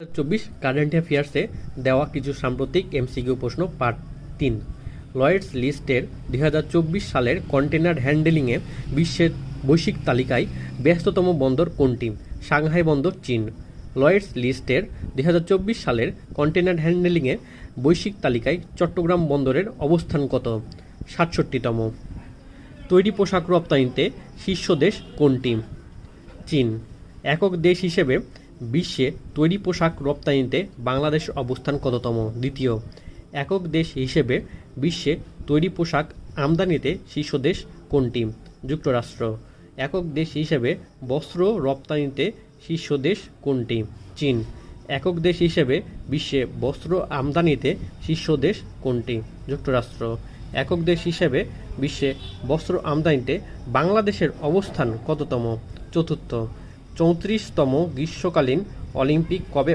চব্বিশ কারেন্ট অ্যাফেয়ার্সে দেওয়া কিছু সাম্প্রতিক এমসিকিউ প্রশ্ন পার্ট তিন। লয়েডস লিস্টের দুই হাজার চব্বিশ সালের কন্টেনার হ্যান্ডেলিংয়ে বিশ্বের বৈশ্বিক তালিকায় ব্যস্ততম বন্দর কোনটি? সাংহাই বন্দর চীন। লয়েডস লিস্টের দুই হাজার চব্বিশ সালের কন্টেনার হ্যান্ডেলিংয়ে বৈশ্বিক তালিকায় চট্টগ্রাম বন্দরের অবস্থান কত? সাতষট্টিতম। তৈরি পোশাক রপ্তানিতে শীর্ষ দেশ কোনটি? চীন। একক দেশ হিসেবে বিশ্বে তৈরি পোশাক রপ্তানিতে বাংলাদেশ অবস্থান কততম? দ্বিতীয়, একক দেশ হিসেবে বিশ্বে তৈরি পোশাক আমদানিতে শীর্ষ দেশ কোনটি? যুক্তরাষ্ট্র, একক দেশ হিসেবে বস্ত্র রপ্তানিতে শীর্ষ দেশ কোনটি? চীন, একক দেশ হিসেবে বিশ্বে বস্ত্র আমদানিতে শীর্ষ দেশ কোনটি? যুক্তরাষ্ট্র, একক দেশ হিসেবে বিশ্বে বস্ত্র আমদানিতে বাংলাদেশের অবস্থান কততম? চতুর্থ চৌত্রিশতম গ্রীষ্মকালীন অলিম্পিক কবে